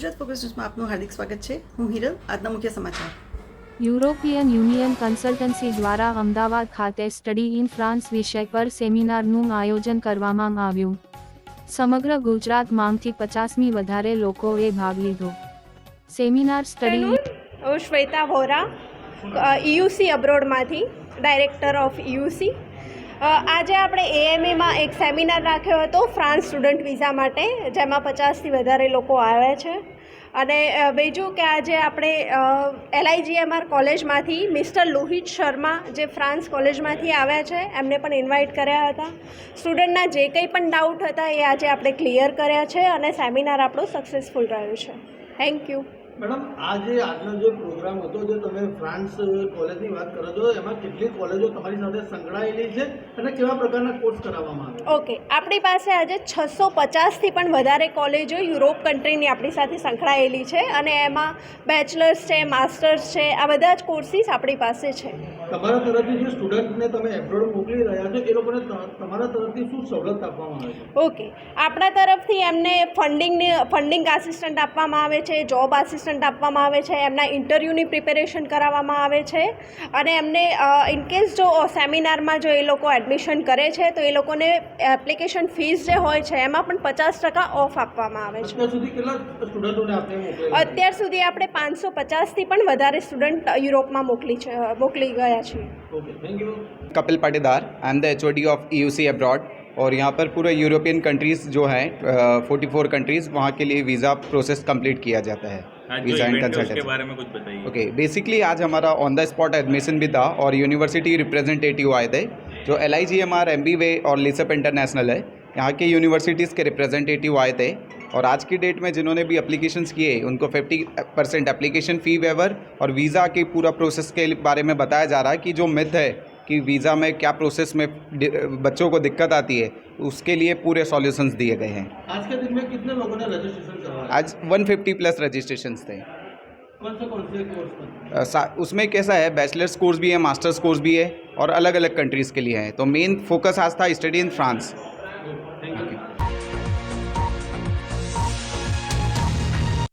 Gujarat focus ન્યૂઝમાં આપનું હાર્દિક સ્વાગત છે. હું હિરલ આજના મુખ્ય સમાચાર. યુરોપિયન યુનિયન કન્સલ્ટન્સી દ્વારા અમદાવાદ ખાતે સ્ટડી ઇન ફ્રાન્સ વિષય પર સેમિનારનું આયોજન કરવામાં આવ્યું. સમગ્ર ગુજરાતમાંથી પચાસમી વધારે લોકોએ ભાગ લીધો. Seminar study Shweta Vora UC અબ્રોડમાંથી director of EUC આજે આપણે એએમએમાં એક સેમિનાર રાખ્યો હતો ફ્રાન્સ સ્ટુડન્ટ વિઝા માટે, જેમાં પચાસથી વધારે લોકો આવ્યા છે. અને બીજું કે આજે આપણે એલઆઈજીએમઆર કોલેજમાંથી મિસ્ટર લોહિત શર્મા જે ફ્રાન્સ કોલેજમાંથી આવ્યા છે, એમને પણ ઇન્વાઇટ કર્યા હતા. સ્ટુડન્ટના જે કંઈ પણ ડાઉટ હતા એ આજે આપણે ક્લિયર કર્યા છે અને સેમિનાર આપણો સક્સેસફુલ રહ્યો છે. થેન્ક યુ મેડમ, આ જે આજનો જે પ્રોગ્રામ હતો, જે તમે ફ્રાન્સ કોલેજની વાત કરો છો, એમાં કેટલી કોલેજો તમારી સાથે સંકળાયેલી છે અને કેવા પ્રકારના કોર્સ કરાવવામાં આવે ઓકે, આપણી પાસે આજે છસો પચાસથી પણ વધારે કોલેજો યુરોપ કન્ટ્રીની આપણી સાથે સંકળાયેલી છે અને એમાં બેચલર્સ છે, માસ્ટર્સ છે, આ બધા જ કોર્સીસ આપણી પાસે છે. તમારા તરફથી જે સ્ટુડન્ટને તમે એબ્રોડ મોકલી રહ્યા છો એ લોકોને તમારા તરફથી શું સવલત આપવામાં આવે છે? ઓકે. આપણા તરફથી એમને ફંડિંગની ફંડિંગ આસિસ્ટન્ટ આપવામાં આવે છે જોબ આસિસ્ટન્ટ આપવામાં આવે છે એમના ઇન્ટરવ્યૂની પ્રિપેરેશન કરાવવામાં આવે છે અને એમને ઇનકેસ જો સેમિનારમાં જો એ લોકો એડમિશન કરે છે તો એ લોકોને એપ્લિકેશન ફીસ જે હોય છે એમાં પણ પચાસ ટકા ઓફ આપવામાં આવે છે. સુધી કેટલા સ્ટુડન્ટોને આપણે છે? અત્યાર સુધી આપણે પાંચસો પચાસથી પણ વધારે સ્ટુડન્ટ યુરોપમાં મોકલી છે મોકલી ગયા चाहिए। Kapil Patidar I am the HOD of EUC abroad और यहाँ पर पूरा यूरोपियन कंट्रीज़ जो हैं फोर्टी फोर कंट्रीज़ वहाँ के लिए वीज़ा प्रोसेस कंप्लीट किया जाता है। वीज़ा एंड कंसल्टेंसी बारे में कुछ बताइए। ओके बेसिकली आज हमारा ऑन द स्पॉट एडमिशन भी था और यूनिवर्सिटी रिप्रेजेंटेटिव आए थे जो L I G M R M B वे और लिसअप इंटरनेशनल है। यहाँ के यूनिवर्सिटीज़ के रिप्रेजेंटेटिव आए थे। और आज की डेट में जिन्होंने भी अप्लीकेशंस किए उनको 50 परसेंट एप्लीकेशन फ़ी वेवर और वीज़ा के पूरा प्रोसेस के बारे में बताया जा रहा है कि जो मिथ है कि वीज़ा में क्या प्रोसेस में बच्चों को दिक्कत आती है उसके लिए पूरे सॉल्यूशंस दिए गए हैं। आज के दिन में कितने लोगों ने रजिस्ट्रेशन करवाया? आज 150 प्लस रजिस्ट्रेशंस थे। कौन से कौन से कोर्स पर उसमें कैसा है बैचलर्स कोर्स भी है मास्टर्स कोर्स भी है और अलग अलग कंट्रीज़ के लिए है। तो मेन फोकस आज था स्टडी इन फ्रांस